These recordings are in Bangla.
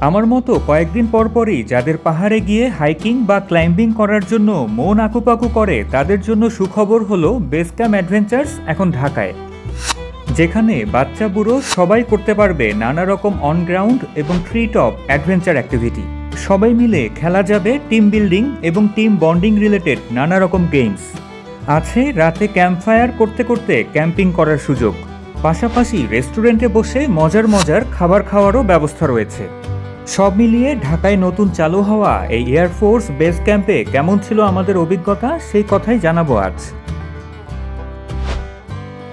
আমার মতো কয়েকদিন পরপরই যাদের পাহাড়ে গিয়ে হাইকিং বা ক্লাইম্বিং করার জন্য মন আকুপাকু করে, তাদের জন্য সুখবর হলো বেস ক্যাম্প অ্যাডভেঞ্চার্স এখন ঢাকায়, যেখানে বাচ্চা বুড়ো সবাই করতে পারবে নানা রকম অনগ্রাউন্ড এবং ট্রি টপ অ্যাডভেঞ্চার অ্যাক্টিভিটি সবাই মিলে খেলা যাবে টিম বিল্ডিং এবং টিম বন্ডিং রিলেটেড নানা রকম গেমস আছে রাতে ক্যাম্প ফায়ার করতে করতে ক্যাম্পিং করার সুযোগ। পাশাপাশি রেস্টুরেন্টে বসে মজার মজার খাবার খাওয়ারও ব্যবস্থা রয়েছে। সব মিলিয়ে ঢাকায় নতুন চালু হওয়া এই এয়ারফোর্স বেস ক্যাম্পে কেমন ছিল আমাদের অভিজ্ঞতা সেই কথাই জানাব আজ।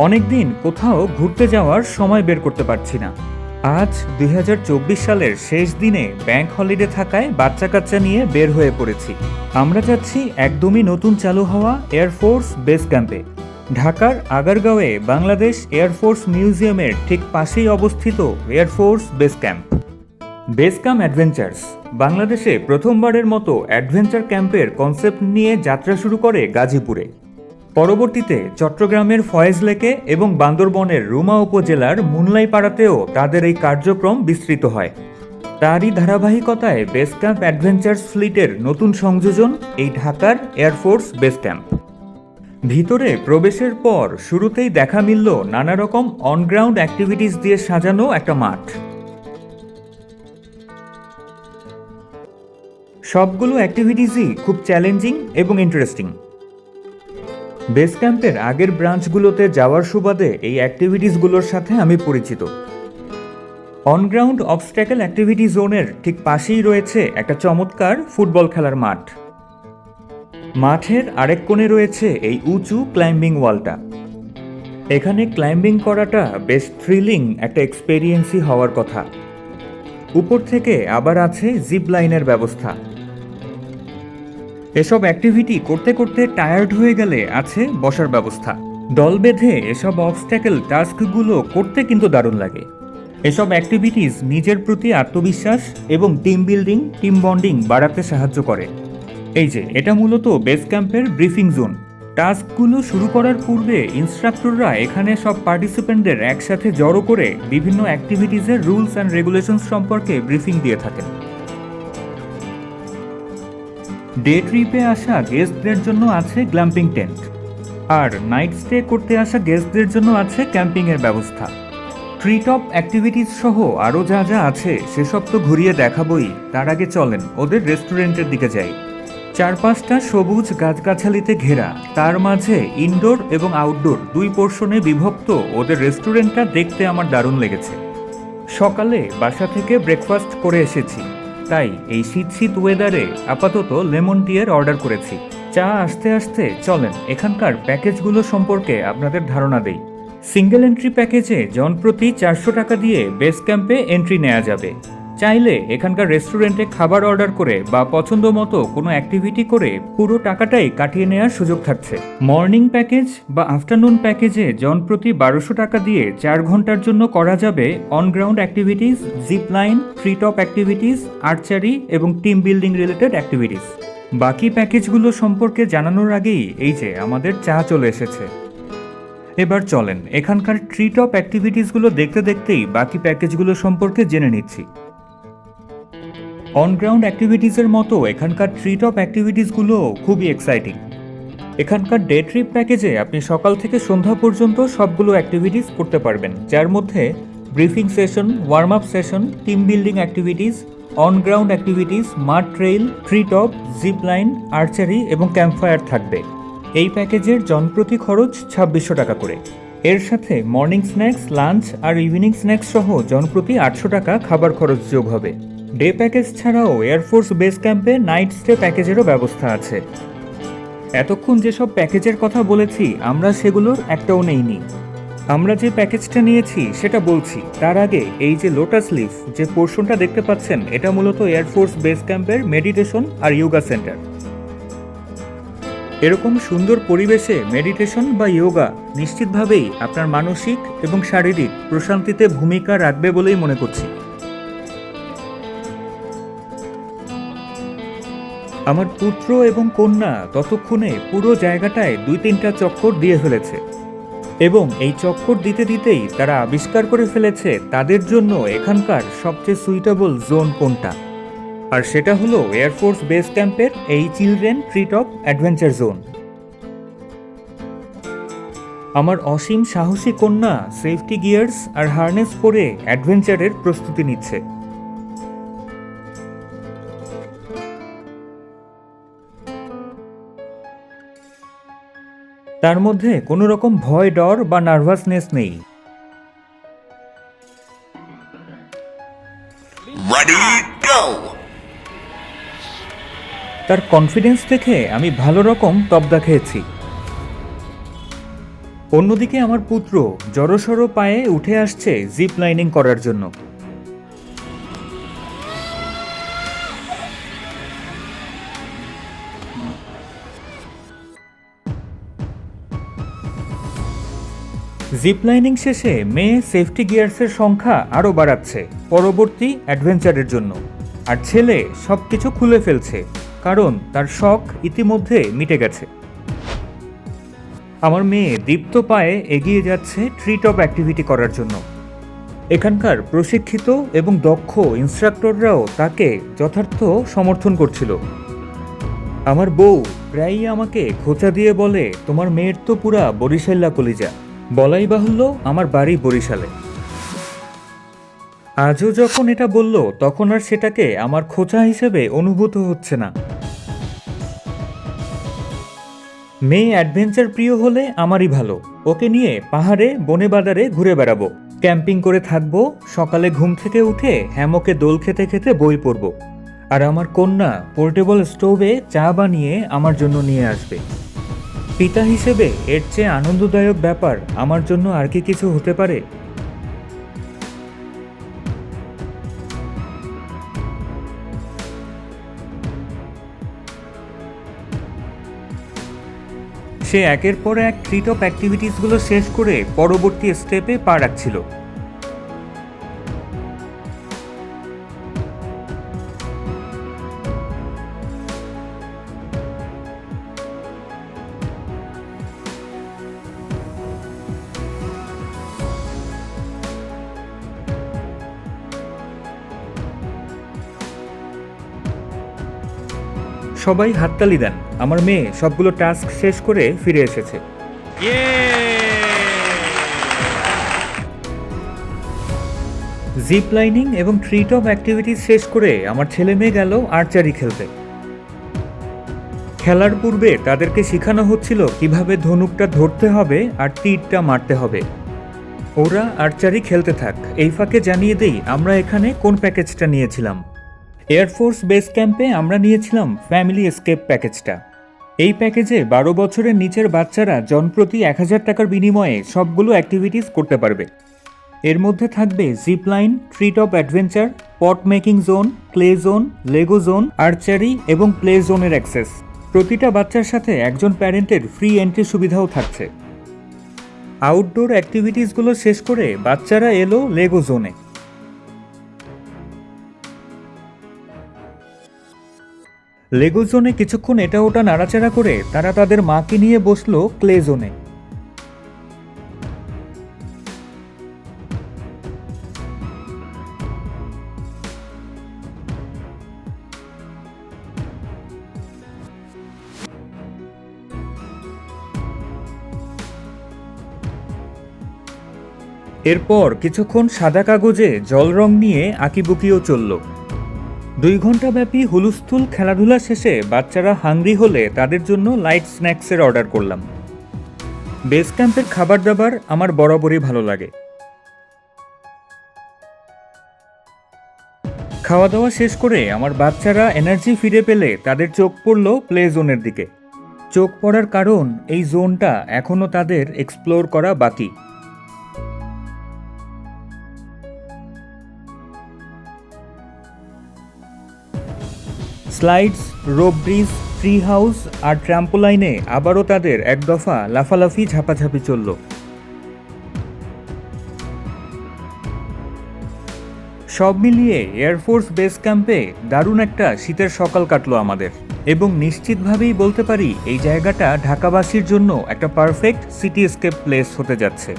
অনেকদিন কোথাও ঘুরতে যাওয়ার সময় বের করতে পারছি না। আজ দুই হাজার চব্বিশ সালের শেষ দিনে ব্যাংক হলিডে থাকায় বাচ্চা কাচ্চা নিয়ে বের হয়ে পড়েছি। আমরা যাচ্ছি একদমই নতুন চালু হওয়া এয়ারফোর্স বেস ক্যাম্পে ঢাকার আগারগাঁওয়ে বাংলাদেশ এয়ারফোর্স মিউজিয়ামের ঠিক পাশেই অবস্থিত air force base camp base camp adventures বাংলাদেশে প্রথমবারের মতো অ্যাডভেঞ্চার ক্যাম্পের কনসেপ্ট নিয়ে যাত্রা শুরু করে গাজীপুরে। পরবর্তীতে চট্টগ্রামের ফয়েজ লেকে এবং বান্দরবনের রুমা উপজেলার মুনলাইপাড়াতেও তাদের এই কার্যক্রম বিস্তৃত হয়। তারই ধারাবাহিকতায় বেস ক্যাম্প অ্যাডভেঞ্চার্স ফ্লিটের নতুন সংযোজন এই ঢাকার এয়ারফোর্স বেস ক্যাম্প ভিতরে প্রবেশের পর শুরুতেই দেখা মিলল নানা রকম অনগ্রাউন্ড অ্যাক্টিভিটিস দিয়ে সাজানো একটা মাঠ। সবগুলো অ্যাক্টিভিটিসই খুব চ্যালেঞ্জিং এবং ইন্টারেস্টিং বেস ক্যাম্পের আগের ব্রাঞ্চগুলোতে যাওয়ার সুবাদে এই অ্যাক্টিভিটিসগুলোর সাথে আমি পরিচিত। অনগ্রাউন্ড অবস্ট্যাকেল অ্যাক্টিভিটি জোনের ঠিক পাশেই রয়েছে একটা চমৎকার ফুটবল খেলার মাঠ। মাঠের আরেক কোণে রয়েছে এই উঁচু ক্লাইম্বিং ওয়ালটা এখানে ক্লাইম্বিং করাটা বেশ থ্রিলিং একটা এক্সপেরিয়েন্সই হওয়ার কথা। উপর থেকে আবার আছে জিপ লাইনের ব্যবস্থা। এসব অ্যাক্টিভিটি করতে করতে টায়ার্ড হয়ে গেলে আছে বসার ব্যবস্থা। দল বেঁধে এসব অবস্ট্যাকেল টাস্কগুলো করতে কিন্তু দারুণ লাগে। এসব অ্যাক্টিভিটিস নিজের প্রতি আত্মবিশ্বাস এবং টিম বিল্ডিং টিম বন্ডিং বাড়াতে সাহায্য করে। এই যে, এটা মূলত বেস ক্যাম্পের ব্রিফিং জোন টাস্কগুলো শুরু করার পূর্বে ইনস্ট্রাক্টররা এখানে সব পার্টিসিপেন্টদের একসাথে জড়ো করে বিভিন্ন অ্যাক্টিভিটিসের রুলস অ্যান্ড রেগুলেশনস সম্পর্কে ব্রিফিং দিয়ে থাকেন। ডে ট্রিপে আসা গেস্টদের জন্য আছে গ্ল্যাম্পিং টেন্ট আর নাইট স্টে করতে আসা গেস্টদের জন্য আছে ক্যাম্পিংয়ের ব্যবস্থা। ট্রি টপ অ্যাক্টিভিটিস সহ আরও যা যা আছে, সেসব তো ঘুরিয়ে দেখাবই। তার আগে চলেন, ওদের রেস্টুরেন্টের দিকে যাই। চারপাশটা সবুজ গাছগাছালিতে ঘেরা। তার মাঝে ইনডোর এবং আউটডোর দুই পোর্শনে বিভক্ত ওদের রেস্টুরেন্টটা দেখতে আমার দারুণ লেগেছে। সকালে বাসা থেকে ব্রেকফাস্ট করে এসেছি। তাই এই শীত শীত ওয়েদারে আপাতত লেমন টিয়ের অর্ডার করেছি। চা আস্তে আস্তে চলেন, এখানকার প্যাকেজগুলো সম্পর্কে আপনাদের ধারণা দেই। সিঙ্গেল এন্ট্রি প্যাকেজে জনপ্রতি চারশো টাকা দিয়ে বেস ক্যাম্পে এন্ট্রি নেওয়া যাবে। চাইলে এখানকার রেস্টুরেন্টে খাবার অর্ডার করে বা পছন্দ মতো কোনো অ্যাক্টিভিটি করে পুরো টাকাটাই কাটিয়ে নেওয়ার সুযোগ থাকছে। মর্নিং প্যাকেজ বা আফটারনুন প্যাকেজে জনপ্রতি বারোশো টাকা দিয়ে চার ঘণ্টার জন্য করা যাবে on ground activities zip line tree top activities archery এবং টিম বিল্ডিং রিলেটেড অ্যাক্টিভিটিস বাকি প্যাকেজগুলো সম্পর্কে জানানোর আগেই এই যে আমাদের চা চলে এসেছে। এবার চলেন, এখানকার ট্রি টপ অ্যাক্টিভিটিসগুলো দেখতে দেখতেই বাকি প্যাকেজগুলো সম্পর্কে জেনে নিচ্ছি। অনগ্রাউন্ড অ্যাক্টিভিটিসের মতো এখানকার ট্রি টপ অ্যাক্টিভিটিসগুলো খুবই এক্সাইটিং এখানকার ডে ট্রিপ প্যাকেজে আপনি সকাল থেকে সন্ধ্যা পর্যন্ত সবগুলো অ্যাক্টিভিটিস করতে পারবেন। যার মধ্যে briefing session warm up session team building activities on ground activities mud trail tree top zip line archery এবং ক্যাম্পফায়ার থাকবে। এই প্যাকেজের জনপ্রতি খরচ ছাব্বিশশো টাকা করে। এর সাথে মর্নিং স্ন্যাক্স লাঞ্চ আর ইভিনিং স্ন্যাক্স সহ জনপ্রতি আটশো টাকা খাবার খরচ যোগ হবে। ডে প্যাকেজ ছাড়াও এয়ারফোর্স বেস ক্যাম্পে নাইট স্টে প্যাকেজেরও ব্যবস্থা আছে। এতক্ষণ যেসব প্যাকেজের কথা বলেছি, আমরা সেগুলোর একটাও নেইনি। আমরা যে প্যাকেজটা নিয়েছি, সেটা বলছি। তার আগে এই যে লোটাস লিফ যে পোর্শনটা দেখতে পাচ্ছেন, এটা মূলত এয়ারফোর্স বেস ক্যাম্পের মেডিটেশন আর ইয়োগা সেন্টার এরকম সুন্দর পরিবেশে মেডিটেশন বা ইয়োগা নিশ্চিতভাবেই আপনার মানসিক এবং শারীরিক প্রশান্তিতে ভূমিকা রাখবে বলেই মনে করছি। আমার পুত্র এবং কন্যা ততক্ষণে পুরো জায়গাটায় দুই তিনটা চক্কর দিয়ে ফেলেছে। এবং এই চক্কর দিতে দিতেই তারা আবিষ্কার করে ফেলেছে তাদের জন্য এখানকার সবচেয়ে সুইটেবল জোন কোনটা। আর সেটা হলো এয়ারফোর্স বেস ক্যাম্পের এই children treat of adventure zone আমার অসীম সাহসী কন্যা সেফটি গিয়ার্স আর হার্নেস পরে অ্যাডভেঞ্চারের প্রস্তুতি নিচ্ছে। তার মধ্যে কোনো রকম ভয় ডর বা নার্ভাসনেস নেই। তার কনফিডেন্স দেখে আমি ভালো রকম তবদা খেয়েছি। অন্যদিকে আমার পুত্র জড়সড় পায়ে উঠে আসছে জিপ লাইনিং করার জন্য। জিপ লাইনিং শেষে মেয়ে সেফটি গিয়ার্সের সংখ্যা আরও বাড়াচ্ছে পরবর্তী অ্যাডভেঞ্চারের জন্য। আর ছেলে সব কিছু খুলে ফেলছে, কারণ তার শখ ইতিমধ্যে মিটে গেছে। আমার মেয়ে দীপ্ত পায়ে এগিয়ে যাচ্ছে ট্রি টপ অ্যাক্টিভিটি করার জন্য। এখানকার প্রশিক্ষিত এবং দক্ষ ইনস্ট্রাক্টররাও তাকে যথার্থ সমর্থন করছিল। আমার বউ প্রায়ই আমাকে খোঁচা দিয়ে বলে, তোমার মেয়ের তো পুরা বরিশাল্লা কলিজা। বলাই বাহুল্য আমার বাড়ি বরিশালে। আজও যখন এটা বলল, তখন আর সেটাকে আমার খোঁচা হিসেবে অনুভূত হচ্ছে না। মেয়ে অ্যাডভেঞ্চার প্রিয় হলে আমারই ভালো। ওকে নিয়ে পাহাড়ে বনে বাজারে ঘুরে বেড়াবো। ক্যাম্পিং করে থাকব, সকালে ঘুম থেকে উঠে হ্যামকে দোল খেতে খেতে বই পড়ব। আর আমার কন্যা পোর্টেবল স্টোভে চা বানিয়ে আমার জন্য নিয়ে আসবে। পিতা হিসেবে এর চেয়ে আনন্দদায়ক ব্যাপার আমার জন্য আর কি কিছু হতে পারে? সে একের পর এক ট্রিট অফ অ্যাক্টিভিটিসগুলো শেষ করে পরবর্তী স্টেপে পা রাখছিল। সবাই হাততালি দেন। আমার মেয়ে সবগুলো টাস্ক শেষ করে ফিরে এসেছে। জিপ লাইনিং এবং ট্রিট অফ অ্যাক্টিভিটিস শেষ করে আমার ছেলে মেয়ে গেল আর্চারি খেলতে। খেলার পূর্বে তাদেরকে শেখানো হচ্ছিল কীভাবে ধনুকটা ধরতে হবে আর তীরটা মারতে হবে। ওরা আর্চারি খেলতে থাক। এই ফাঁকে জানিয়ে দেই আমরা এখানে কোন প্যাকেজটা নিয়েছিলাম। এয়ারফোর্স বেস ক্যাম্পে আমরা নিয়েছিলাম ফ্যামিলি এসকেপ প্যাকেজটা এই প্যাকেজে বারো বছরের নিচের বাচ্চারা জনপ্রতি এক হাজার টাকার বিনিময়ে সবগুলো অ্যাক্টিভিটিস করতে পারবে। এর মধ্যে থাকবে zip line treetop adventure pot making zone play zone Lego zone archery এবং প্লে জোনের অ্যাক্সেস প্রতিটা বাচ্চার সাথে একজন প্যারেন্টের ফ্রি এন্ট্রি সুবিধাও থাকছে। আউটডোর অ্যাক্টিভিটিসগুলো শেষ করে বাচ্চারা এলো লেগো জোনে লেগো জোনে কিছুক্ষণ এটা ওটা নাড়াচাড়া করে তারা তাদের মাকে নিয়ে বসল ক্লে জোনে। এরপর কিছুক্ষণ সাদা কাগজে জল রং নিয়ে আঁকিবুকিও চলল। দুই ঘণ্টা ব্যাপী হুলুস্থুল খেলাধুলা শেষে বাচ্চারা হাংরি হলে তাদের জন্য লাইট স্ন্যাক্সের অর্ডার করলাম। বেস ক্যাম্পের খাবার দাবার আমার বরাবরই ভালো লাগে। খাওয়া দাওয়া শেষ করে আমার বাচ্চারা এনার্জি ফিরে পেলে তাদের চোখ পড়ল প্লে জোনের দিকে। চোখ পড়ার কারণ এই জোনটা এখনও তাদের এক্সপ্লোর করা বাকি। Slides, rope bridge, tree house আর ট্রাম্পোলাইনে আবারও তাদের এক দফা লাফালাফি ঝাপাঝাপি চলল। সব মিলিয়ে এয়ারফোর্স বেস ক্যাম্পে দারুণ একটা শীতের সকাল কাটলো আমাদের এবং নিশ্চিতভাবেই বলতে পারি এই জায়গাটা ঢাকাবাসীর জন্য একটা পারফেক্ট সিটি স্কেপ প্লেস হতে যাচ্ছে।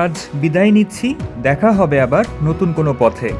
আজ বিদায় নিচ্ছি, দেখা হবে আবার নতুন কোনো পথে।